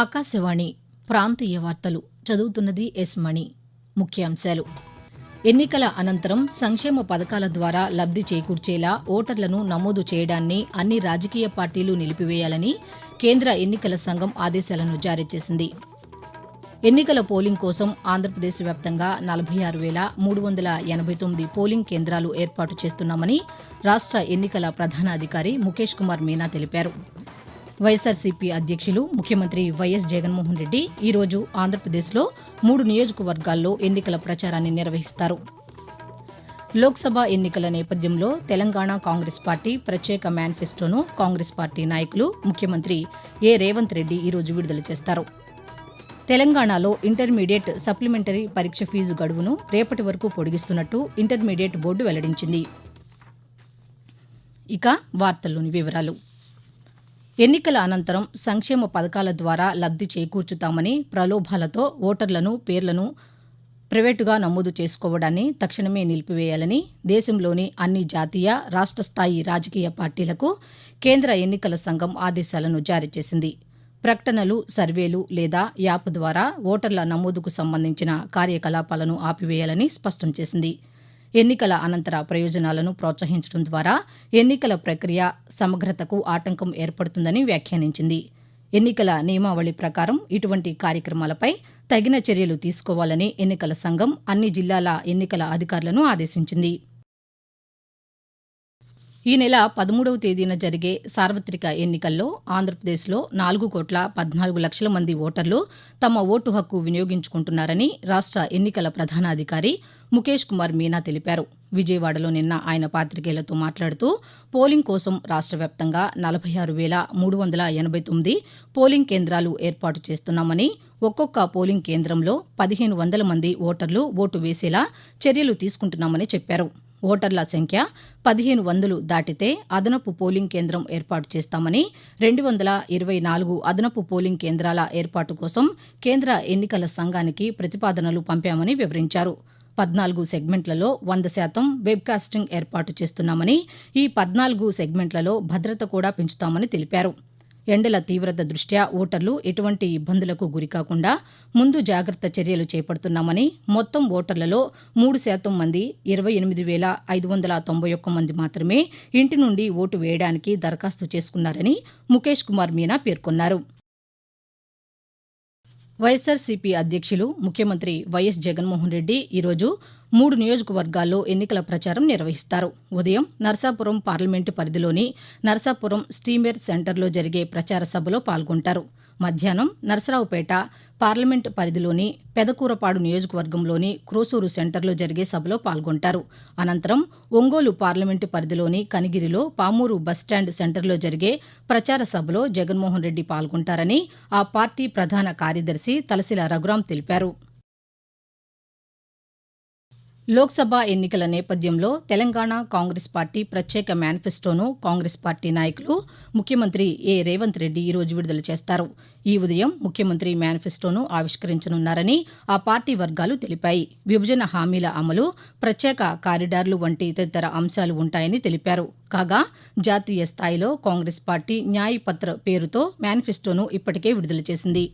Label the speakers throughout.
Speaker 1: ఆకాశవాణి ప్రాంతీయ వార్తలు చదువుతున్నది ఎస్ మణి. ముఖ్యాంశాలు. ఎన్నికల అనంతరం సంక్షేమ పథకాల ద్వారా లబ్ధి చేకూర్చేలా ఓటర్లను నమోదు చేయడాన్ని అన్ని రాజకీయ పార్టీలు నిలిపివేయాలని కేంద్ర ఎన్నికల సంఘం ఆదేశాలను జారీ చేసింది. ఎన్నికల పోలింగ్ కోసం ఆంధ్రప్రదేశ్ వ్యాప్తంగా నలభై ఆరు వేల మూడు వందల ఎనభై తొమ్మిది పోలింగ్ కేంద్రాలు ఏర్పాటు చేస్తున్నామని రాష్ట ఎన్నికల ప్రధాన అధికారి ముఖేష్ కుమార్ మీనా తెలిపారు. వైఎస్సార్సీపీ అధ్యక్షులు ముఖ్యమంత్రి వైఎస్ జగన్మోహన్ రెడ్డి ఈరోజు ఆంధ్రప్రదేశ్లో మూడు నియోజకవర్గాల్లో ఎన్నికల ప్రచారాన్ని నిర్వహిస్తారు. లోక్సభ ఎన్నికల నేపథ్యంలో తెలంగాణ కాంగ్రెస్ పార్టీ ప్రత్యేక మేనిఫెస్టోను కాంగ్రెస్ పార్టీ నాయకులు ముఖ్యమంత్రి ఏ. రేవంత్ రెడ్డి ఈరోజు విడుదల చేస్తారు. తెలంగాణలో ఇంటర్మీడియట్ సప్లిమెంటరీ పరీక్ష ఫీజు గడువును రేపటి వరకు పొడిగిస్తున్నట్టు ఇంటర్మీడియట్ బోర్డు వెల్లడించింది. ఇక వార్తల్లోని వివరాలు. ఎన్నికల అనంతరం సంక్షేమ పథకాల ద్వారా లబ్ధి చేకూర్చుతామని ప్రలోభాలతో ఓటర్లను పేర్లను ప్రైవేటుగా నమోదు చేసుకోవడాన్ని తక్షణమే నిలిపివేయాలని దేశంలోని అన్ని జాతీయ రాష్ట్ర స్థాయి రాజకీయ పార్టీలకు కేంద్ర ఎన్నికల సంఘం ఆదేశాలను జారీ చేసింది. ప్రకటనలు సర్వేలు లేదా యాప్ ద్వారా ఓటర్ల నమోదుకు సంబంధించిన కార్యకలాపాలను ఆపివేయాలని స్పష్టం చేసింది. ఎన్నికల అనంతర ప్రయోజనాలను ప్రోత్సహించడం ద్వారా ఎన్నికల ప్రక్రియ సమగ్రతకు ఆటంకం ఏర్పడుతుందని వ్యాఖ్యానించింది. ఎన్నికల నియమావళి ప్రకారం ఇటువంటి కార్యక్రమాలపై తగిన చర్యలు తీసుకోవాలని ఎన్నికల సంఘం అన్ని జిల్లాల ఎన్నికల అధికారులను ఆదేశించింది. ఈ నెల పదమూడవ తేదీన జరిగే సార్వత్రిక ఎన్నికల్లో ఆంధ్రప్రదేశ్లో నాలుగు కోట్ల పద్నాలుగు లక్షల మంది ఓటర్లు తమ ఓటు హక్కు వినియోగించుకుంటున్నారని రాష్ట ఎన్నికల ప్రధానాధికారి ముఖేష్ కుమార్ మీనా తెలిపారు. విజయవాడలో నిన్న ఆయన పాతికేయులతో మాట్లాడుతూ పోలింగ్ కోసం రాష్ట్ర వ్యాప్తంగా నలభై ఆరు వేల మూడు వందల ఎనభై తొమ్మిది పోలింగ్ కేంద్రాలు ఏర్పాటు చేస్తున్నామని ఒక్కొక్క పోలింగ్ కేంద్రంలో పదిహేను వందల మంది ఓటర్లు ఓటు వేసేలా చర్యలు తీసుకుంటున్నామని చెప్పారు. ఓటర్ల సంఖ్య పదిహేను వందలు దాటితే అదనపు పోలింగ్ కేంద్రం ఏర్పాటు చేస్తామని రెండు వందల ఇరవై నాలుగు అదనపు పోలింగ్ కేంద్రాల ఏర్పాటు కోసం కేంద్ర ఎన్నికల సంఘానికి ప్రతిపాదనలు పంపామని వివరించారు. పద్నాలుగు సెగ్మెంట్లలో వంద శాతం వెబ్కాస్టింగ్ ఏర్పాటు చేస్తున్నామని ఈ పద్నాలుగు సెగ్మెంట్లలో భద్రత కూడా పెంచుతామని తెలిపారు. ఎండల తీవ్రత దృష్ట్యా ఓటర్లు ఎటువంటి ఇబ్బందులకు గురికాకుండా ముందు జాగ్రత్త చర్యలు చేపడుతున్నామని మొత్తం ఓటర్లలో మూడు శాతం మంది ఇరవై ఎనిమిది వేల ఐదు వందల తొంభై ఒక్క మంది మాత్రమే ఇంటి నుండి ఓటు వేయడానికి దరఖాస్తు చేసుకున్నారని ముఖేష్ కుమార్ మీనా పేర్కొన్నారు. వైఎస్సార్సీపీ అధ్యక్షులు ముఖ్యమంత్రి వైఎస్ జగన్మోహన్ రెడ్డి ఈరోజు మూడు నియోజకవర్గాల్లో ఎన్నికల ప్రచారం నిర్వహిస్తారు. ఉదయం నర్సాపురం పార్లమెంటు పరిధిలోని నర్సాపురం స్టీమేర్ సెంటర్లో జరిగే ప్రచార సభలో పాల్గొంటారు. మధ్యాహ్నం నరసరావుపేట పార్లమెంటు పరిధిలోని పెదకూరపాడు నియోజకవర్గంలోని క్రోసూరు సెంటర్లో జరిగే సభలో పాల్గొంటారు. అనంతరం ఒంగోలు పార్లమెంటు పరిధిలోని కనిగిరిలో పామూరు బస్టాండ్ సెంటర్లో జరిగే ప్రచార సభలో జగన్మోహన్ రెడ్డి పాల్గొంటారని ఆ పార్టీ ప్రధాన కార్యదర్శి తలసిల రఘురాం తెలిపారు. లోక్సభ ఎన్నికల నేపథ్యంలో తెలంగాణ కాంగ్రెస్ పార్టీ ప్రత్యేక మేనిఫెస్టోను కాంగ్రెస్ పార్టీ నాయకులు ముఖ్యమంత్రి ఏ రేవంత్ రెడ్డి ఈరోజు విడుదల చేస్తారు. ఈ ఉదయం ముఖ్యమంత్రి మేనిఫెస్టోను ఆవిష్కరించనున్నారని ఆ పార్టీ వర్గాలు తెలిపాయి. విభజన హామీల అమలు ప్రత్యేక కారిడార్లు వంటి తదితర అంశాలు ఉంటాయని తెలిపారు. కాగా జాతీయ స్థాయిలో కాంగ్రెస్ పార్టీ న్యాయపత్ర పేరుతో మేనిఫెస్టోను ఇప్పటికే విడుదల చేసింది.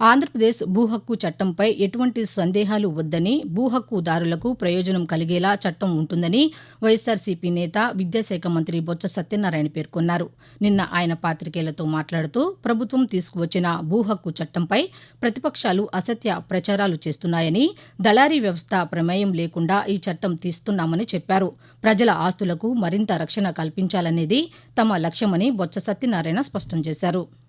Speaker 1: ఆంధ్రప్రదేశ్ భూ హక్కు చట్టంపై ఎటువంటి సందేహాలు వద్దని భూ హక్కుదారులకు ప్రయోజనం కలిగేలా చట్టం ఉంటుందని వైఎస్సార్సీపీ నేత విద్యాశాఖ మంత్రి బొత్స సత్యనారాయణ పేర్కొన్నారు. నిన్న ఆయన పాతికేయులతో మాట్లాడుతూ ప్రభుత్వం తీసుకువచ్చిన భూ హక్కు చట్టంపై ప్రతిపక్షాలు అసత్య ప్రచారాలు చేస్తున్నాయని దళారీ వ్యవస్థ ప్రమేయం లేకుండా ఈ చట్టం తీస్తున్నామని చెప్పారు. ప్రజల ఆస్తులకు మరింత రక్షణ కల్పించాలనేది తమ లక్ష్యమని బొత్స సత్యనారాయణ స్పష్టం చేశారు.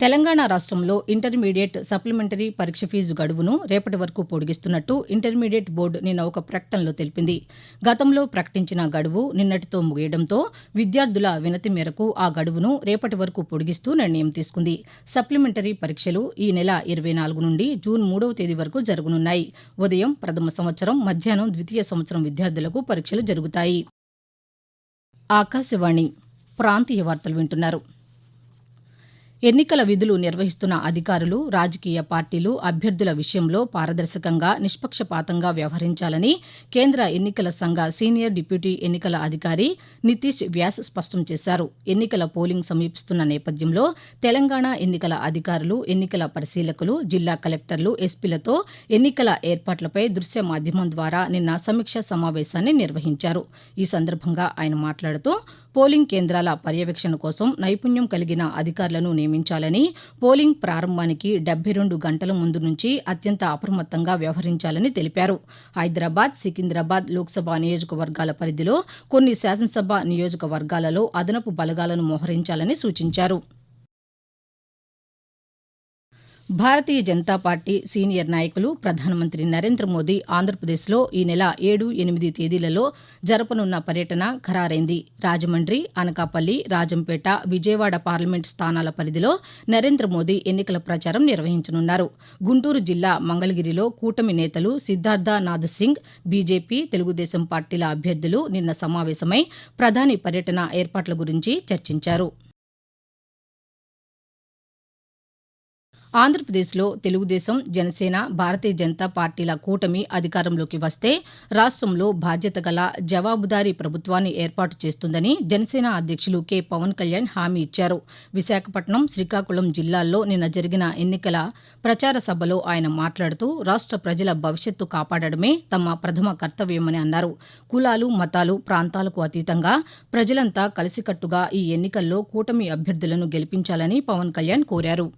Speaker 1: తెలంగాణ రాష్ట్రంలో ఇంటర్మీడియట్ సప్లిమెంటరీ పరీక్ష ఫీజు గడువును రేపటి వరకు పొడిగిస్తున్నట్టు ఇంటర్మీడియట్ బోర్డు నిన్న ఒక ప్రకటనలో తెలిపింది. గతంలో ప్రకటించిన గడువు నిన్నటితో ముగియడంతో విద్యార్థుల వినతి మేరకు ఆ గడువును రేపటి వరకు పొడిగిస్తూ నిర్ణయం తీసుకుంది. సప్లిమెంటరీ పరీక్షలు ఈ నెల ఇరవై నాలుగు నుండి జూన్ మూడవ తేదీ వరకు జరగనున్నాయి. ఉదయం ప్రథమ సంవత్సరం మధ్యాహ్నం ద్వితీయ సంవత్సరం విద్యార్థులకు పరీక్షలు జరుగుతాయి. ఆకాశవాణి ప్రాంతీయ వార్తలు వింటున్నారు. ఎన్నికల విధులు నిర్వహిస్తున్న అధికారులు రాజకీయ పార్టీలు అభ్యర్థుల విషయంలో పారదర్శకంగా నిష్పక్షపాతంగా వ్యవహరించాలని కేంద్ర ఎన్నికల సంఘ సీనియర్ డిప్యూటీ ఎన్నికల అధికారి నితీష్ వ్యాస్ స్పష్టం చేశారు. ఎన్నికల పోలింగ్ సమీపిస్తున్న నేపథ్యంలో తెలంగాణ ఎన్నికల అధికారులు ఎన్నికల పరిశీలకులు జిల్లా కలెక్టర్లు ఎస్పీలతో ఎన్నికల ఏర్పాట్లపై దృశ్య మాధ్యమం ద్వారా నిన్న సమీక్షా సమావేశాన్ని నిర్వహించారు. ఈ సందర్భంగా ఆయన మాట్లాడుతూ పోలింగ్ కేంద్రాల పర్యవేక్షణ కోసం నైపుణ్యం కలిగిన అధికారులను నియమించాలని పోలింగ్ ప్రారంభానికి డెబ్బై రెండు గంటల ముందు నుంచి అత్యంత అప్రమత్తంగా వ్యవహరించాలని తెలిపారు. హైదరాబాద్ సికింద్రాబాద్ లోక్సభ నియోజకవర్గాల పరిధిలో కొన్ని శాసనసభ నియోజకవర్గాలలో అదనపు బలగాలను మోహరించాలని సూచించారు. భారతీయ జనతా పార్టీ సీనియర్ నాయకులు ప్రధానమంత్రి నరేంద్ర మోదీ ఆంధ్రప్రదేశ్లో ఈ నెల ఏడు ఎనిమిది తేదీలలో జరపనున్న పర్యటన ఖరారైంది. రాజమండ్రి అనకాపల్లి రాజంపేట విజయవాడ పార్లమెంటు స్థానాల పరిధిలో నరేంద్ర మోదీ ఎన్నికల ప్రచారం నిర్వహించనున్నారు. గుంటూరు జిల్లా మంగళగిరిలో కూటమి నేతలు సిద్ధార్థ నాథ్ సింగ్ బీజేపీ తెలుగుదేశం పార్టీల అభ్యర్థులు నిన్న సమావేశమై ప్రధాని పర్యటన ఏర్పాట్ల గురించి చర్చించారు. ఆంధ్రప్రదేశ్లో తెలుగుదేశం జనసేన భారతీయ జనతా పార్టీల కూటమి అధికారంలోకి వస్తే రాష్ట్రంలో బాధ్యత గల జవాబుదారీ ప్రభుత్వాన్ని ఏర్పాటు చేస్తుందని జనసేన అధ్యక్షులు కె. పవన్ కళ్యాణ్ హామీ ఇచ్చారు. విశాఖపట్నం శ్రీకాకుళం జిల్లాల్లో నిన్న జరిగిన ఎన్నికల ప్రచార సభలో ఆయన మాట్లాడుతూ రాష్ట్ర ప్రజల భవిష్యత్తు కాపాడడమే తమ ప్రథమ కర్తవ్యమని అన్నారు. కులాలు మతాలు ప్రాంతాలకు అతీతంగా ప్రజలంతా కలిసికట్టుగా ఈ ఎన్నికల్లో కూటమి అభ్యర్థులను గెలిపించాలని పవన్ కళ్యాణ్ కోరారు.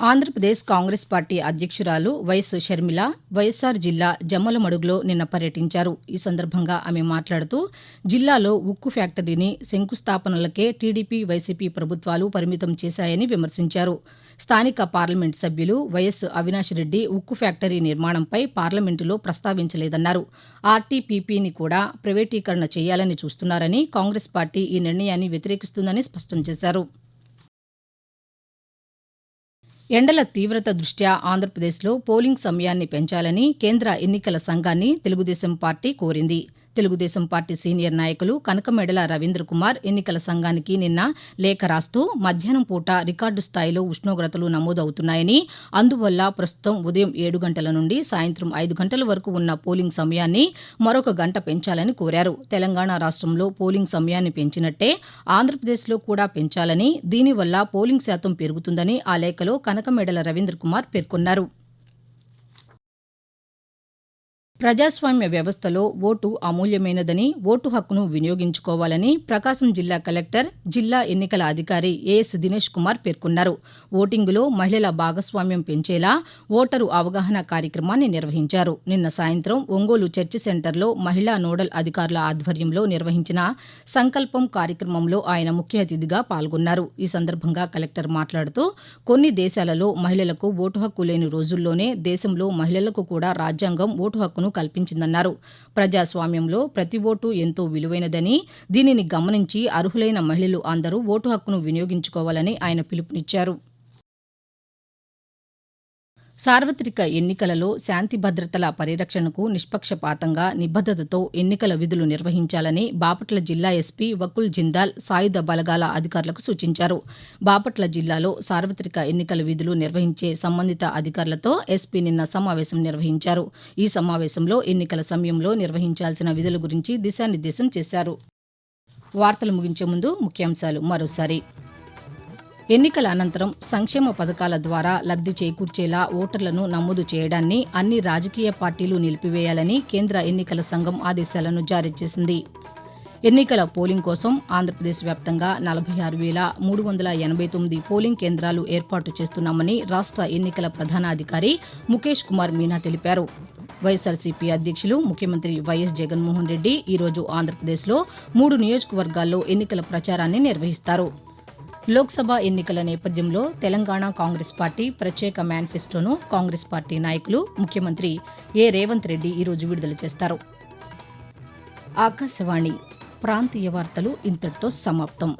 Speaker 1: ఆంధ్రప్రదేశ్ కాంగ్రెస్ పార్టీ అధ్యక్షురాలు వైఎస్ షర్మిల వైఎస్సార్ జిల్లా జమ్మలమడుగులో నిన్న పర్యటించారు. ఈ సందర్భంగా ఆమె మాట్లాడుతూ జిల్లాలో ఉక్కు ఫ్యాక్టరీని శంకుస్థాపనలకే టీడీపీ వైసీపీ ప్రభుత్వాలు పరిమితం చేశాయని విమర్శించారు. స్థానిక పార్లమెంటు సభ్యులు వైఎస్ అవినాష్ రెడ్డి ఉక్కు ఫ్యాక్టరీ నిర్మాణంపై పార్లమెంటులో ప్రస్తావించలేదన్నారు. ఆర్టీపీపీని కూడా ప్రైవేటీకరణ చేయాలని చూస్తున్నారని కాంగ్రెస్ పార్టీ ఈ నిర్ణయాన్ని వ్యతిరేకిస్తుందని స్పష్టం చేశారు. ఎండల తీవ్రత దృష్ట్యా ఆంధ్రప్రదేశ్లో పోలింగ్ సమయాన్ని పెంచాలని కేంద్ర ఎన్నికల సంఘాన్ని తెలుగుదేశం పార్టీ కోరింది. తెలుగుదేశం పార్టీ సీనియర్ నాయకులు కనకమెడల రవీంద్ర కుమార్ ఎన్నికల సంఘానికి నిన్న లేఖ రాస్తూ మధ్యాహ్నం పూట రికార్డు స్థాయిలో ఉష్ణోగ్రతలు నమోదవుతున్నాయని అందువల్ల ప్రస్తుతం ఉదయం ఏడు గంటల నుండి సాయంత్రం ఐదు గంటల వరకు ఉన్న పోలింగ్ సమయాన్ని మరొక గంట పెంచాలని కోరారు. తెలంగాణ రాష్ట్రంలో పోలింగ్ సమయాన్ని పెంచినట్టే ఆంధ్రప్రదేశ్లో కూడా పెంచాలని దీనివల్ల పోలింగ్ శాతం పెరుగుతుందని ఆ లేఖలో కనకమెడల రవీంద్ర కుమార్ పేర్కొన్నారు. ప్రజాస్వామ్య వ్యవస్థలో ఓటు అమూల్యమైనదని ఓటు హక్కును వినియోగించుకోవాలని ప్రకాశం జిల్లా కలెక్టర్ జిల్లా ఎన్నికల అధికారి ఏఎస్ దినేష్ కుమార్ పేర్కొన్నారు. ఓటింగులో మహిళల భాగస్వామ్యం పెంచేలా ఓటరు అవగాహన కార్యక్రమాన్ని నిర్వహించారు. నిన్న సాయంత్రం ఒంగోలు చర్చి సెంటర్లో మహిళా నోడల్ అధికారుల ఆధ్వర్యంలో నిర్వహించిన సంకల్పం కార్యక్రమంలో ఆయన ముఖ్య అతిథిగా పాల్గొన్నారు. ఈ సందర్భంగా కలెక్టర్ మాట్లాడుతూ కొన్ని దేశాలలో మహిళలకు ఓటు హక్కు లేని రోజుల్లోనే దేశంలో మహిళలకు కూడా రాజ్యాంగం ఓటు హక్కును కల్పించిందన్నారు. ప్రజాస్వామ్యంలో ప్రతి ఓటు ఎంతో విలువైనదని దీనిని గమనించి అర్హులైన మహిళలు అందరూ ఓటు హక్కును వినియోగించుకోవాలని ఆయన పిలుపునిచ్చారు. సార్వత్రిక ఎన్నికలలో శాంతి భద్రతల పరిరక్షణకు నిష్పక్షపాతంగా నిబద్దతతో ఎన్నికల విధులు నిర్వహించాలని బాపట్ల జిల్లా ఎస్పీ వకుల్ జిందాల్ సాయుధ బలగాల అధికారులకు సూచించారు. బాపట్ల జిల్లాలో సార్వత్రిక ఎన్నికల విధులు నిర్వహించే సంబంధిత అధికారులతో ఎస్పీ నిన్న సమావేశం నిర్వహించారు. ఈ సమావేశంలో ఎన్నికల సమయంలో నిర్వహించాల్సిన విధుల గురించి దిశానిర్దేశం చేశారు. వార్తలు ముగించే ముందు ముఖ్యాంశాలు మరోసారి. ఎన్నికల అనంతరం సంక్షేమ పథకాల ద్వారా లబ్ధి చేకూర్చేలా ఓటర్లను నమోదు చేయడాన్ని అన్ని రాజకీయ పార్టీలు నిలిపివేయాలని కేంద్ర ఎన్నికల సంఘం ఆదేశాలను జారీ చేసింది. ఎన్నికల పోలింగ్ కోసం ఆంధ్రప్రదేశ్ వ్యాప్తంగా నలభై ఆరు వేల మూడు వందల ఎనభై తొమ్మిది పోలింగ్ కేంద్రాలు ఏర్పాటు చేస్తున్నామని రాష్ట్ర ఎన్నికల ప్రధానాధికారి ముఖేష్ కుమార్ మీనా తెలిపారు. వైఎస్సార్సీపీ అధ్యక్షులు ముఖ్యమంత్రి వైఎస్ జగన్మోహన్ రెడ్డి ఈరోజు ఆంధ్రప్రదేశ్లో మూడు నియోజకవర్గాల్లో ఎన్నికల ప్రచారాన్ని నిర్వహిస్తారు. లోక్సభ ఎన్నికల నేపథ్యంలో తెలంగాణ కాంగ్రెస్ పార్టీ ప్రత్యేక మేనిఫెస్టోను కాంగ్రెస్ పార్టీ నాయకులు ముఖ్యమంత్రి ఏ. రేవంత్ రెడ్డి ఈరోజు విడుదల చేస్తారు. ఆకాశవాణి ప్రాంతీయ వార్తలు ఇంతటితో సమాప్తం.